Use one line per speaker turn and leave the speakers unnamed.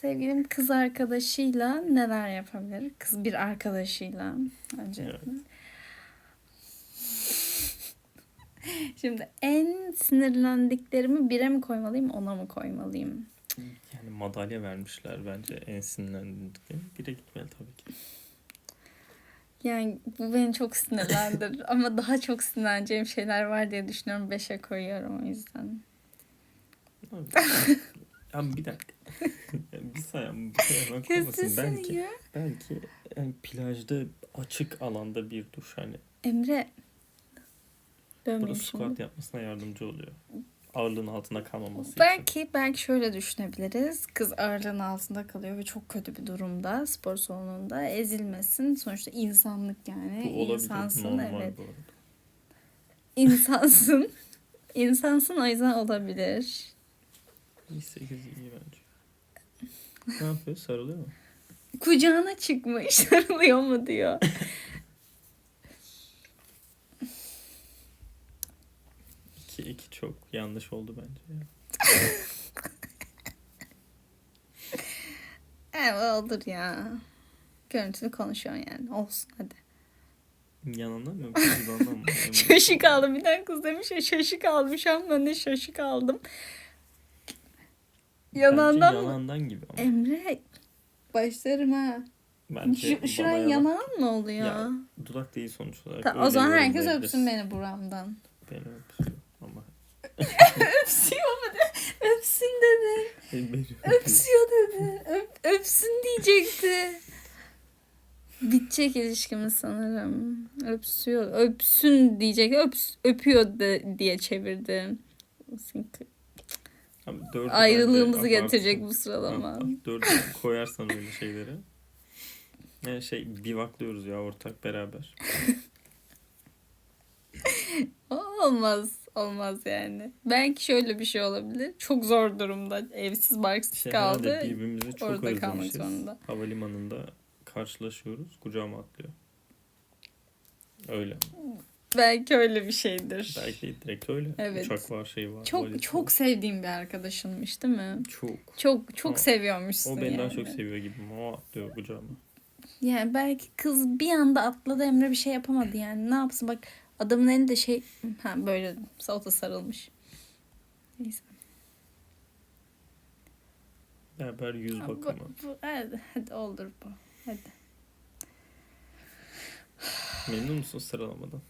Sevgilim kız arkadaşıyla neler yapabilir? Kız bir arkadaşıyla. Önce.
Evet.
Şimdi en sinirlendiklerimi bire mi koymalıyım, ona mı koymalıyım?
Yani madalya vermişler bence en sinirlendikleri. Bire gitmeli tabii ki.
Yani bu beni çok sinirlendirir ama daha çok sinirleneceğim şeyler var diye düşünüyorum. Beşe koyuyorum o yüzden.
Abi, bir dakika. Bir bakmasın.
sesini
Belki,
ya.
belki yani plajda açık alanda bir duş hani.
Emre.
Bu da
Dövmeyeyim
squat yapmasına yardımcı oluyor. Ağırlığın altında kalmaması için.
Belki belki şöyle düşünebiliriz. Kız ağırlığın altında kalıyor ve çok kötü bir durumda spor salonunda ezilmesin. Sonuçta insanlık yani.
Bu olabilir.
İnsansın
normal
evet.
bu arada.
İnsansın. İnsansın o yüzden olabilir.
İyi 8 iyi bence. Ne yapıyor? Sarılıyor mu?
Kucağına çıkmış sarılıyor mu diyor.
İki, iki çok yanlış oldu bence. ya.
Evet olur ya. Görüntülü konuşuyorsun yani. Olsun hadi.
Yanından mı? Kızdan mı?
Şaşık aldım. Bir tane kız demiş ya. Şu an ben de şaşık aldım. Yanağından
Bence
mı?
yanağından gibi ama.
Emre başlarım ha.
Bence
Şu, şuran
bana
yanağın mı oluyor?
Ya, dudak değil sonuç olarak.
Tamam, o
Öyle
zaman herkes
yorumlayabiliriz.
öpsün beni buramdan.
Beni öpsün ama.
Öpsüyor mu de? Öpsün dedi.
Beni
Öpsüyor dedi. Öp, öpsün diyecekti. Bitecek ilişkimiz sanırım. Öpsüyor. Öpsün diyecek. Öps, öpüyor de, diye çevirdim.
Abi
Ayrılığımızı
bence
getirecek bu sıralama.
Dördü koyarsan öyle şeyleri. Yani şey bivaklıyoruz ya ortak beraber.
Olmaz. Olmaz yani. Belki şöyle bir şey olabilir. Çok zor durumda. Evsiz barksız
Şey
kaldı.
birbirimizi çok
Orada kalmak
özlemişiz.
zorunda.
Havalimanında karşılaşıyoruz. Kucağıma atlıyor. Öyle.
Belki öyle bir şeydir.
Belki direkt öyle.
Evet.
Uçak var şey var.
Çok
valiz
çok
var.
sevdiğim bir arkadaşınmış değil mi?
Çok.
Çok çok
O-
seviyormuşsun
O beni daha
yani.
çok seviyor gibi. O atlıyor kucağıma.
Yani belki kız bir anda atladı Emre bir şey yapamadı yani. Ne yapsın bak adamın eli de şey ha böyle salata sarılmış. Neyse.
Beraber yüz
Ha, bu,
bakımı.
bu, hadi, hadi olur bu. Hadi.
Memnun musun sıralamadan?